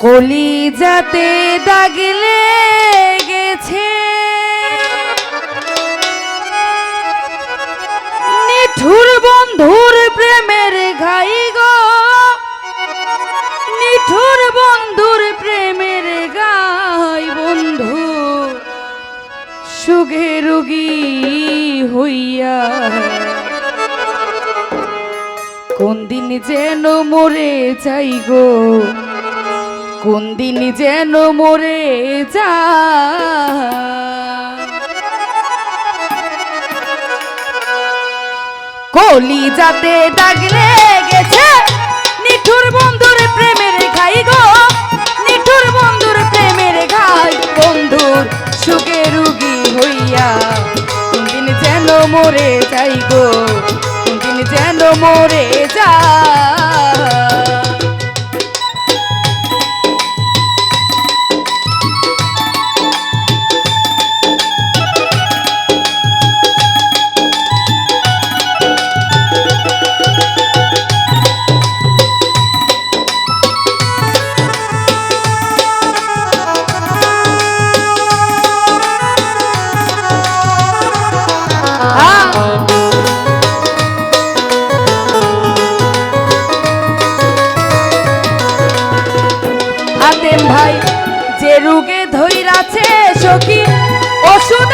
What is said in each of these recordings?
কলি যাতে দাগলে গেছে নিঠুর বন্ধুর প্রেমের ঘাই গো। নিঠুর বন্ধুর প্রেমের গাই বন্ধু। সুগে রোগী হইয়া। কোন দিন যেন মরে যাই গো। কোন দিন যেন মরে যা। কলি যাতে ডাকলে আছে সখী ওষুধ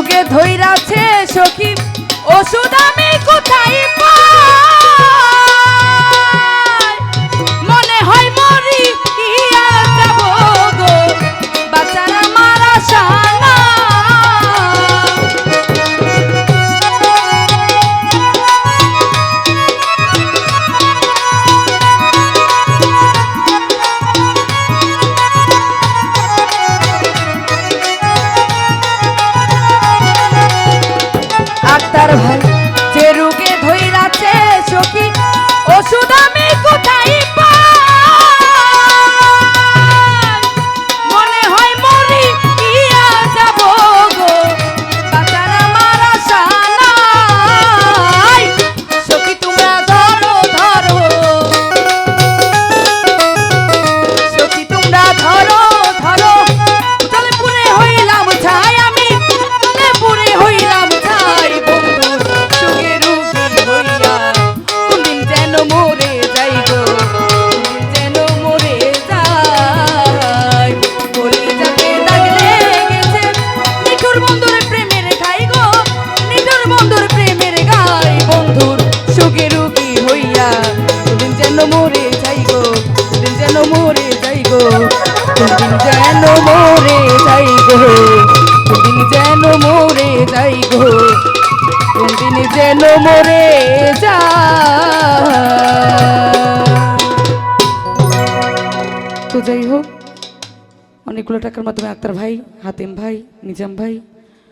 রোগে ধৈরাছে সখী ওষুধ মরে যাই গো। কোনদিন যেন মরে যাই গো। কোনদিন যেন মরে যাই গো। কোনদিন যেন মরে যা তো যাই হোক, অনেকগুলো টাকার মাধ্যমে আক্তার ভাই, হাতিম ভাই, নিজাম ভাই